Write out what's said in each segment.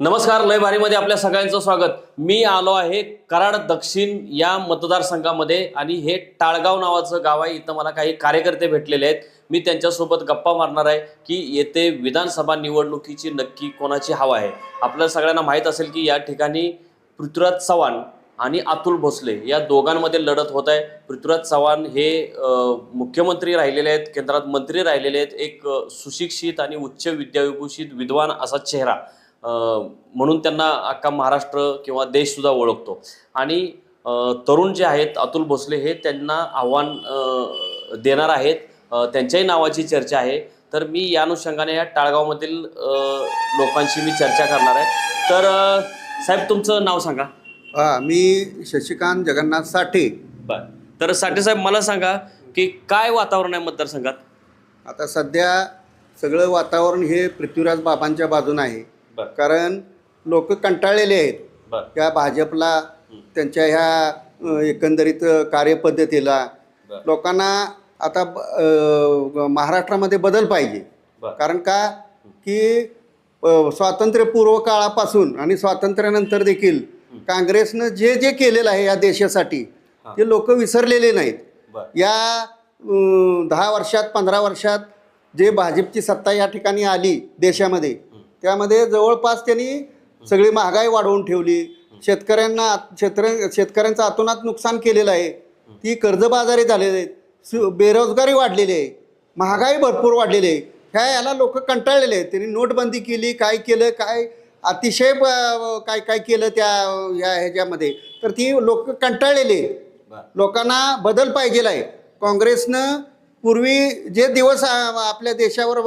नमस्कार लय भारीमध्ये आपल्या सगळ्यांचं स्वागत. मी आलो आहे कराड दक्षिण या मतदारसंघामध्ये आणि हे टाळगाव नावाचं गाव आहे. इथं मला काही कार्यकर्ते भेटलेले आहेत. मी त्यांच्यासोबत गप्पा मारणार आहे की येथे विधानसभा निवडणुकीची नक्की कोणाची हवा आहे. आपल्याला सगळ्यांना माहीत असेल की या ठिकाणी पृथ्वीराज चव्हाण आणि अतुल भोसले या दोघांमध्ये लढत होत आहे. पृथ्वीराज चव्हाण हे मुख्यमंत्री राहिलेले आहेत केंद्रात मंत्री राहिलेले आहेत. एक सुशिक्षित आणि उच्च विद्याविभूषित विद्वान असा चेहरा म्हणून त्यांना अख्खा महाराष्ट्र किंवा देश सुद्धा ओळखतो. आणि तरुण जे आहेत अतुल भोसले हे त्यांना आव्हान देणार आहेत. त्यांच्याही नावाची चर्चा आहे. तर मी या अनुषंगाने या टाळगावमधील लोकांशी मी चर्चा करणार आहे. तर साहेब तुमचं नाव सांगा. हा मी शशिकांत जगन्नाथ साठे बर. तर साठे साहेब मला सांगा की काय वातावरण आहे मतदारसंघात? आता सध्या सगळं वातावरण हे पृथ्वीराज बाबांच्या बाजूने आहे. बर. कारण लोक कंटाळलेले आहेत. बर. त्या भाजपला त्यांच्या ह्या अ, एकंदरीत कार्यपद्धतीला बर. लोकांना आता ब- अ, महाराष्ट्रामध्ये बदल पाहिजे. बर. कारण का? की अ, स्वातंत्र्यपूर्व काळापासून आणि स्वातंत्र्यानंतर देखील काँग्रेसनं जे जे केलेलं आहे या देशासाठी हा. ते लोक विसरलेले नाहीत. बर. या अं, दहा वर्षात पंधरा वर्षात जे भाजपची सत्ता या ठिकाणी आली देशामध्ये त्यामध्ये जवळपास त्यांनी सगळी महागाई वाढवून ठेवली. शेतकऱ्यांना शेतकऱ्या शेतकऱ्यांचं अतोनात नुकसान केलेलं आहे. ती कर्जबाजारी झालेले आहेत. सु बेरोजगारी वाढलेली आहे. महागाई भरपूर वाढलेली आहे. ह्या याला लोक कंटाळलेले आहेत. त्यांनी नोटबंदी केली काय केलं काय अतिशय काय काय केलं त्या या ह्याच्यामध्ये. तर ती लोक कंटाळलेली लोकांना बदल पाहिजे आहे. काँग्रेसनं पूर्वी जे दिवस आपल्या देशावर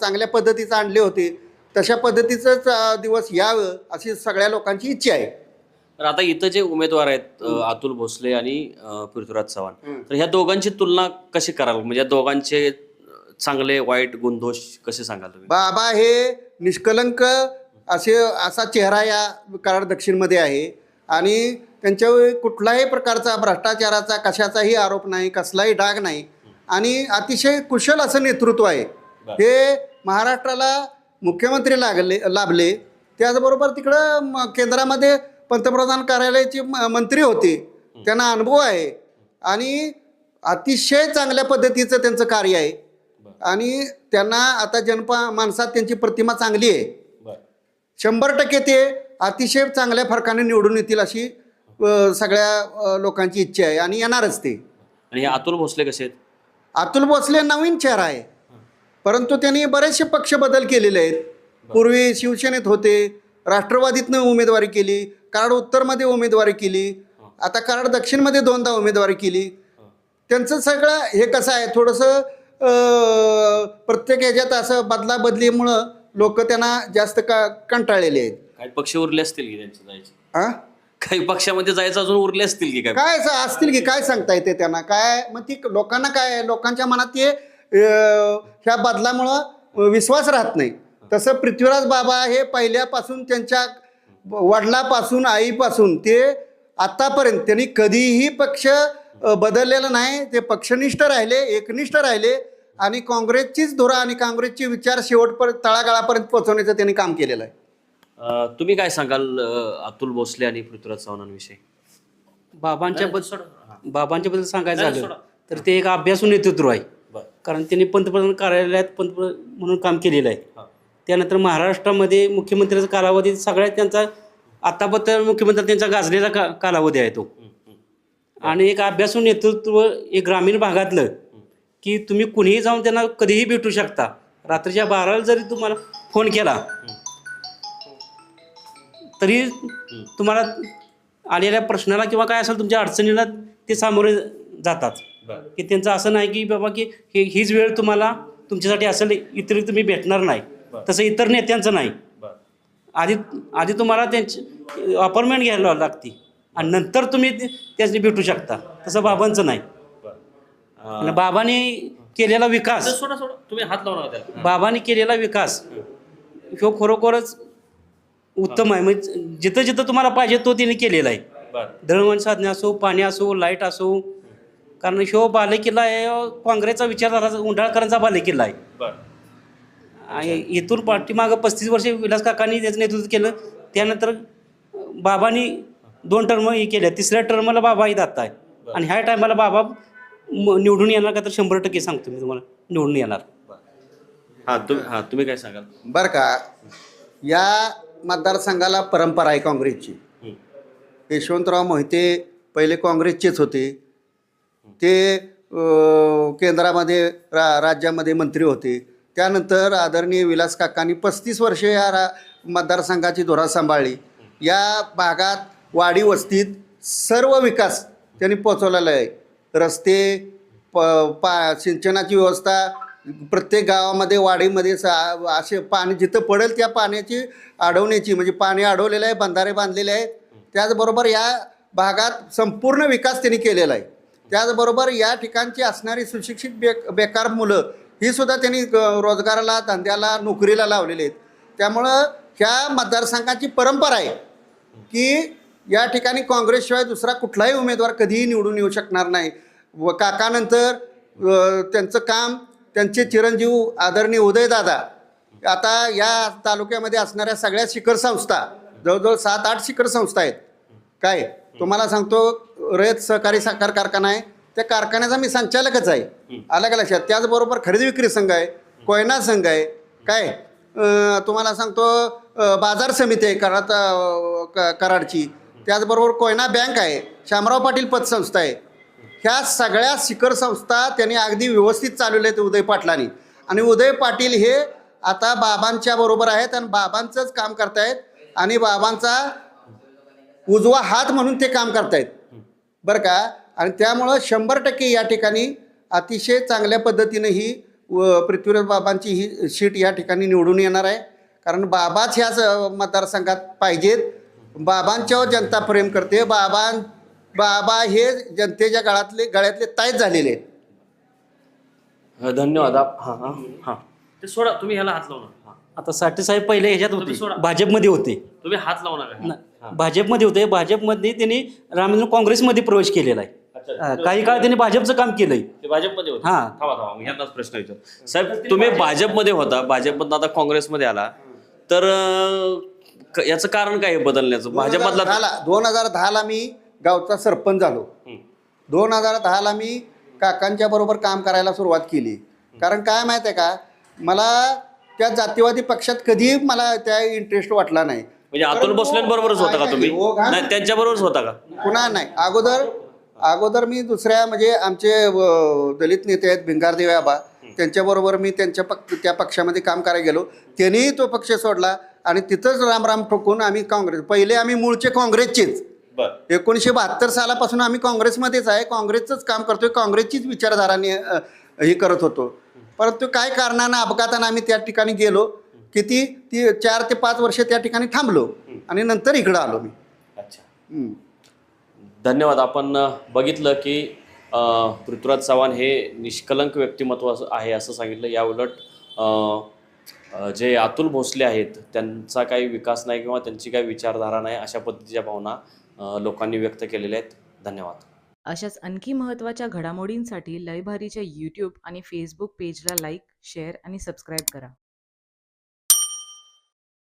चांगल्या पद्धतीचं आणले होते तशा पद्धतीचंच दिवस यावं अशी सगळ्या लोकांची इच्छा आहे. तर आता इथं जे उमेदवार आहेत अतुल भोसले आणि पृथ्वीराज चव्हाण. तर ह्या दोघांची तुलना कशी कराल? म्हणजे या दोघांचे चांगले वाईट गुणदोष कसे सांगाल तुम्ही? बाबा हे निष्कलंक असे असा चेहरा या कराड दक्षिणमध्ये आहे. आणि त्यांच्यावर कुठलाही प्रकारचा भ्रष्टाचाराचा कशाचाही आरोप नाही कसलाही डाग नाही. आणि अतिशय कुशल असं नेतृत्व आहे. हे महाराष्ट्राला मुख्यमंत्री लागले लाभले. त्याचबरोबर तिकडं केंद्रामध्ये पंतप्रधान कार्यालयाचे मंत्री होते. त्यांना अनुभव आहे. आणि अतिशय चांगल्या पद्धतीचं त्यांचं कार्य आहे. आणि त्यांना आता जनपा माणसात त्यांची प्रतिमा चांगली आहे. शंभर टक्के ते अतिशय चांगल्या फरकाने निवडून येतील अशी सगळ्या लोकांची इच्छा आहे. आणि येणारच ते. आणि अतुल भोसले कसे आहेत? अतुल भोसले नवीन चेहरा आहे. परंतु त्यांनी बरेचसे पक्ष बदल केलेले आहेत. पूर्वी शिवसेनेत होते राष्ट्रवादीतनं उमेदवारी केली कराड उत्तरमध्ये उमेदवारी केली आता कराड दक्षिणमध्ये दोनदा उमेदवारी केली. त्यांचं सगळं हे कसं आहे थोडंसं प्रत्येक ह्याच्यात असं बदलाबदलीमुळं लोक त्यांना जास्त का कंटाळलेले आहेत. काही पक्ष उरले असतील की त्यांचे जायचे? हां? काही पक्षामध्ये जायचं अजून उरले असतील की काय? काय असं असतील की काय सांगता येते त्यांना? काय मग ती लोकांना काय? लोकांच्या मनात ते ह्या बदलामुळं विश्वास राहत नाही. तसं पृथ्वीराज बाबा हे पहिल्यापासून त्यांच्या वडिलापासून आईपासून ते आत्तापर्यंत त्यांनी कधीही पक्ष बदललेला नाही. ते पक्षनिष्ठ राहिले एकनिष्ठ राहिले आणि काँग्रेसचीच धुरा आणि काँग्रेसचे विचार शेवटपर्यंत तळागाळापर्यंत पोहोचवण्याचं त्यांनी काम केलेलं आहे. तुम्ही काय सांगाल अतुल भोसले आणि पृथ्वीराज चव्हाणांविषयी? बाबांच्या. बद्दल बाबांच्या बद्दल सांगायचं झालं. तर ते एक अभ्यासू नेतृत्व आहे. कारण त्यांनी पंतप्रधान कार्यालयात पंतप्रधान म्हणून काम केलेलं आहे. त्यानंतर महाराष्ट्रामध्ये मुख्यमंत्र्याचा कालावधी सगळ्यात त्यांचा आतापर्यंत मुख्यमंत्री त्यांचा गाजलेला का कालावधी आहे तो. आणि एक अभ्यासू नेतृत्व एक ग्रामीण भागातलं की तुम्ही कुणीही जाऊन त्यांना कधीही भेटू शकता. रात्रीच्या बाराला जरी तुम्हाला फोन केला तरी तुम्हाला आलेल्या प्रश्नाला किंवा काय असेल तुमच्या अडचणीला ते सामोरे जातात. की त्यांचं असं नाही की बाबा की हे हीच वेळ तुम्हाला तुमच्यासाठी असेल इतर तुम्ही भेटणार नाही. तसं इतर नेत्यांचं नाही. बर. आधी आधी तुम्हाला त्यांची अपॉइंटमेंट घ्यायला लागते. आणि नंतर तुम्ही ते- त्यांनी भेटू शकता. तसं बाबांचं नाही. बाबांनी केलेला विकास तुम्ही हात लावणार बाबांनी केलेला विकास ह्यो खरोखरच उत्तम आहे. म्हणजे जिथं जिथं तुम्हाला पाहिजे तो तिने केलेला आहे. बर. दळणवळण साधने असो पाणी असो लाइट असो कारण ह्यो बालेकिल्ला आहे काँग्रेसचा विचारधारा उंडाळकरांचा बालेकिल्ला आहे. बर. आणि इथून पाठीमागं पस्तीस वर्ष विलास काकांनी त्याचं नेतृत्व केलं त्यानंतर बाबांनी दोन टर्म हे केल्या तिसऱ्या टर्मला बाबा इथं आता आहे. आणि ह्या टायमाला बाबा म- निवडून येणार का तर शंभर टक्के सांगतो मी तुम्हाला निवडून येणार. हा तुम्ही हा तुम्ही काय सांगाल? बरं का या मतदारसंघाला परंपरा आहे काँग्रेसची. हं. यशवंतराव मोहिते पहिले काँग्रेसचेच होते ते केंद्रामध्ये रा राज्यामध्ये मंत्री होते. त्यानंतर आदरणीय विलास काकांनी पस्तीस वर्षे या रा मतदारसंघाची धोरा सांभाळली. या भागात वाडी वस्तीत सर्व विकास त्यांनी पोचवलेला आहे. रस्ते प पा सिंचनाची व्यवस्था प्रत्येक गावामध्ये वाडीमध्ये सा असे पाणी जिथं पडेल त्या पाण्याची अडवण्याची म्हणजे पाणी अडवलेलं आहे बंधारे बांधलेले आहेत. त्याचबरोबर या भागात संपूर्ण विकास त्यांनी केलेला आहे. त्याचबरोबर या ठिकाणची असणारी सुशिक्षित बे बेकार मुलं ही सुद्धा त्यांनी रोजगाराला धंद्याला नोकरीला लावलेली आहेत. त्यामुळं ह्या मतदारसंघाची परंपरा आहे की या ठिकाणी काँग्रेसशिवाय दुसरा कुठलाही उमेदवार कधीही निवडून येऊ शकणार नाही. व काकानंतर त्यांचं काम त्यांचे चिरंजीव आदरणीय उदयदादा आता या तालुक्यामध्ये असणाऱ्या सगळ्या शिखर संस्था जवळजवळ सात आठ शिखर संस्था आहेत. काय? तुम्हाला सांगतो रयत सहकारी साखर कारखाना आहे. त्या कारखान्याचा मी संचालकच आहे. आलं का लक्षात? त्याचबरोबर खरेदी विक्री संघ आहे कोयना संघ आहे. काय? तुम्हाला सांगतो बाजार समिती आहे कराड कराडची. त्याचबरोबर कोयना बँक आहे शामराव पाटील पतसंस्था आहे. ह्या सगळ्या शिखर संस्था त्यांनी अगदी व्यवस्थित चालवल्या आहेत उदय पाटलांनी. आणि उदय पाटील हे आता बाबांच्या बरोबर आहेत आणि बाबांचंच काम करतायत. आणि बाबांचा उजवा हात म्हणून ते काम करतायत. बरं का? आणि त्यामुळं शंभर टक्के या ठिकाणी अतिशय चांगल्या पद्धतीनं ही व पृथ्वीराज बाबांची ही सीट या ठिकाणी निवडून येणार आहे. कारण बाबाच ह्याच मतदारसंघात पाहिजेत. बाबांच्यावर जनता प्रेम करते. बाबां बाबा हे जनतेच्या गळातले गळ्यातले ताईत झालेले आहेत. धन्यवाद. हा हा हा. ते सोडा तुम्ही ह्याला हात लावू नका हा. आता साठे साहेब पहिले ह्याच्यात सोडा. होते भाजपमध्ये होते. तुम्ही हात लावू नका ना- भाजपमध्ये होते. भाजपमध्ये त्यांनी रामेंद्र काँग्रेसमध्ये प्रवेश केलेला आहे. हा, काही काळ त्यांनी भाजपचं काम केलंय. ते भाजपमध्ये होते. हा. थांबा थांबा मी ह्यांनाच प्रश्न विचार साहेब तुम्ही भाजपमध्ये होता. भाजपमधून आता काँग्रेसमध्ये आला. तर अं, क- याचं कारण काय आहे बदलण्याचं? भाजपमधला दहाला दोन हजार दहाला मी गावचा सरपंच झालो. हं. दोन हजार दहाला मी काकांच्या बरोबर काम करायला सुरुवात केली. कारण काय माहिती आहे का? मला त्या जातीवादी पक्षात कधीही मला त्या इंटरेस्ट वाटला नाही. म्हणजे अतुल भोसलेंबरोबरच होता का तुम्ही? हो. नाही त्यांच्याबरोबरच होता का? पुन्हा नाही. अगोदर अगोदर मी दुसऱ्या म्हणजे आमचे दलित नेते आहेत भिंगारदेव आबा त्यांच्याबरोबर मी त्यांच्या पक्ष त्या पक्षामध्ये काम करायला गेलो. त्यांनीही तो पक्ष सोडला आणि तिथंच रामराम ठोकून आम्ही काँग्रेस पहिले आम्ही मूळचे काँग्रेसचेच. एकोणीसशे बहात्तर सालापासून आम्ही काँग्रेसमध्येच आहे काँग्रेसचंच काम करतोय काँग्रेसचीच विचारधाराने हे करत होतो. परंतु काय कारणानं अपघातानं आम्ही त्या ठिकाणी गेलो किती ती चार ते पाच वर्ष त्या ठिकाणी थांबलो आणि नंतर इकडं आलो मी. अच्छा. हम्म. धन्यवाद. आपण बघितलं की अ, पृथ्वीराज चव्हाण हे निष्कलंक व्यक्तिमत्व आहे असं सांगितलं. याउलट अ, अ, जे अतुल भोसले आहेत त्यांचा काही विकास नाही किंवा त्यांची काही विचारधारा नाही अशा पद्धतीच्या भावना लोकांनी व्यक्त केलेल्या आहेत. धन्यवाद. अशाच आणखी महत्त्वाच्या घडामोडींसाठी लयभारीच्या यूट्यूब आणि फेसबुक पेजला लाईक शेअर आणि सबस्क्राईब करा.